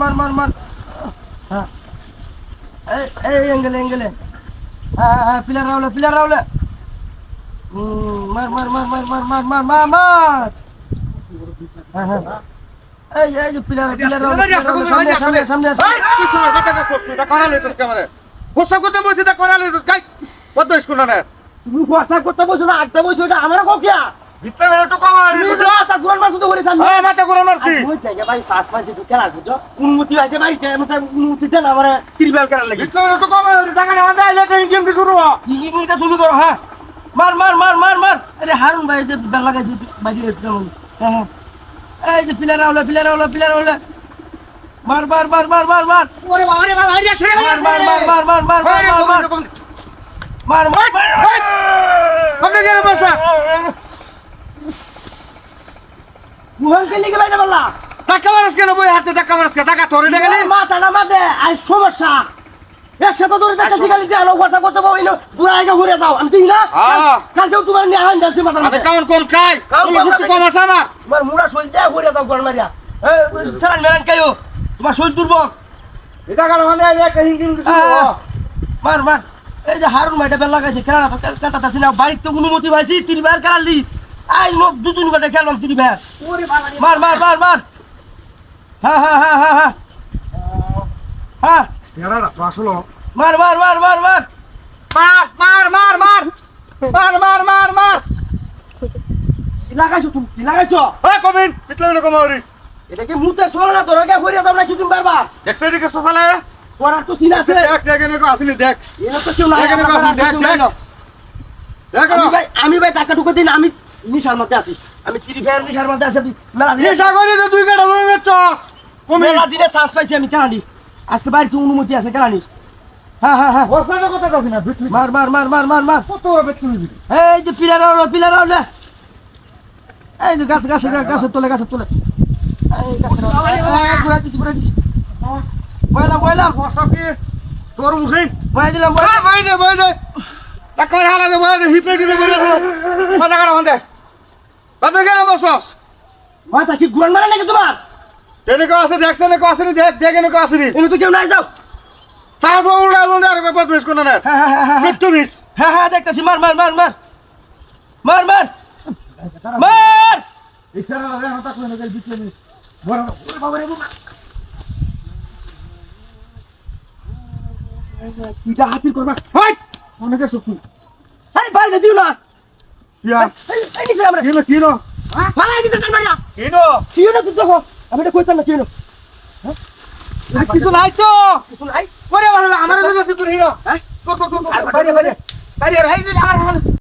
মার মার মার মার। হ্যাঁ। এই এই এঙ্গেলে এঙ্গেলে হ্যাঁ হ্যাঁ পিলার রাউলে পিলার রাউলে। মার মার মার মার মার মার মার মার মার। হ্যাঁ হ্যাঁ। এই এই যে পিলার পিলার রাউলে সামনে সামনে সামনে। ভাই, কি এটা কাজ করছিস, এটা করা লইছিস ক্যামেরায়। গুসা করতে বলছি, এটা করা লইছিস, গাই। বদমাইশ করো না। তুমি বর্ষা করতে বসো না আটটা বসো এটা আমার কোকিয়া ভিতরে একটু গুরন মার শুধু থেকে ভাই শ্বাস পাইছে তো কেনা বুঝছ অনুমতি আছে ভাই তো অনুমতি দেন আমার ত্রিবেল করার লাগে মেরে টাকা নেওয়া ইনকাম কি শুরু। এটা তুমি করো হ্যাঁ মার মার মার মার মার আরে হারুন ভাই যে বেল লাগাইছে বাইরে হ্যাঁ হ্যাঁ এই যে পিলার আউলা পিলার আউলা পিলার আউলা মার মার মার মার মার মার ওরে বাবা রে বাবা আইয়া ছেড়ে মার মার মার মার মার মার মার ভাই, মার মার এরকম, মার মার ভাই, আপনি কেন বসা? মুহন কে লিখে বাইরে বললা? ধাক্কা মারিস কেন, বই হাতে ধাক্কা মারিস কেন? টাকা ধরে নিয়ে গেলি? মাথা না মাদে আই সমস্যা। একসাথে ধরে দেখাচ্ছি খালি যে আলো বর্ষা করতে পারব না ঘুরে আগে ঘুরে যাও। আমি দিই না। কালকেও তোমার নিয়ে হান যাচ্ছি মাথা আমি কেমন কম খাই? কাম তোমার কম শক্তি খাই। কম আছে আমার। তোমার মুড়া শরীর যায় ঘুরে যাও গড় মারিয়া। সারান মেরান কাইও তোমার শরীর দুর্বল। এটা কেন মানে এই একটা হিংকিং কি শুরু হ। মার মার। এই যে হারুন ভাইটা বেল লাগাইছে কেনা তো কাটা তাছি না? বাড়িতে অনুমতি পাইছি তিন ভাইয়ের কেনালি আই মোক দু তিন ঘণ্টা খেলাম বাবা রে। মার মার মার মার। হ্যাঁ হ্যাঁ হ্যাঁ হ্যাঁ হ্যাঁ। হ্যাঁ। আসলো। মার মার মার মার মার। মার মার মার মার। মার মার মার মার। লাগাইছো তুমি? কি লাগাইছো? ওই কবিন পিতলে এরকম হরিস এটা কি মুতে চলে না তোর? কে ঘুরে দাও না কি তুমি বারবার দেখছ এদিকে সোফালে ওরা তো চিনা আছে। দেখ দেখ এনেকো আসিনি দেখ। এরা তো কেউ নাই দেখ, দেখ, না। দেখ আমি ভাই আমি ভাই টাকা টুকু দিন আমি নিশার মধ্যে আছি আমি তিরি ভাইয়ের নিশার মধ্যে আছি নেশা করি তো দুই কাটা মেচ্ছ কমি মেলা দিনে চান্স পাইছি আমি কেন নিস আজকে বাড়িতে অনুমতি আছে কেন নিস হ্যাঁ হ্যাঁ। হ্যাঁ বর্ষার কথা কাছি না মার মার মার মার মার মার। কত দিবি? এই যে পিলার আউলা পিলার আউলা এই যে গাছ গাছে গাছে তোলে গাছে তোলে। এই। এই, ঘুরাই দিছি বয়লাম বয়লাম বর্ষা কি? তোর মুখে? বয় দিলাম বয় বই দে বই দে। টাকার হালা দে দে হিপে কাটা বান্ধে। বাপরে কেন বসস মাথা কি গুরান মারা নাকি তোমার? তেনে কো আছে দেখছ না কো আছে নি দেখ দেখে না আছে নি। উনি তো কেউ নাই যাও। ফাঁস বাবু উড়ে আলো আর কয় বদমেশ কোন না হ্যাঁ, হ্যাঁ, হ্যাঁ, মৃত্যু বিষ হ্যাঁ হ্যাঁ দেখতেছি মার মার মার মার। মার মার। মার! ইসারা লাগে না তাকলে না গেল বিটলে বড় বাবা রে বাবা তুই হাতির করবা। হয় অনেকে সত্যি আরে বাইরে দিও না। ইয়া। এই নিচে আমরা। কিনো কিনো। ফালাই দিছে টান মারিয়া। কিনো। কি হলো তুই দেখো আমি এটা কইতাম না কি কিছু নাই তো। কিছু নাই?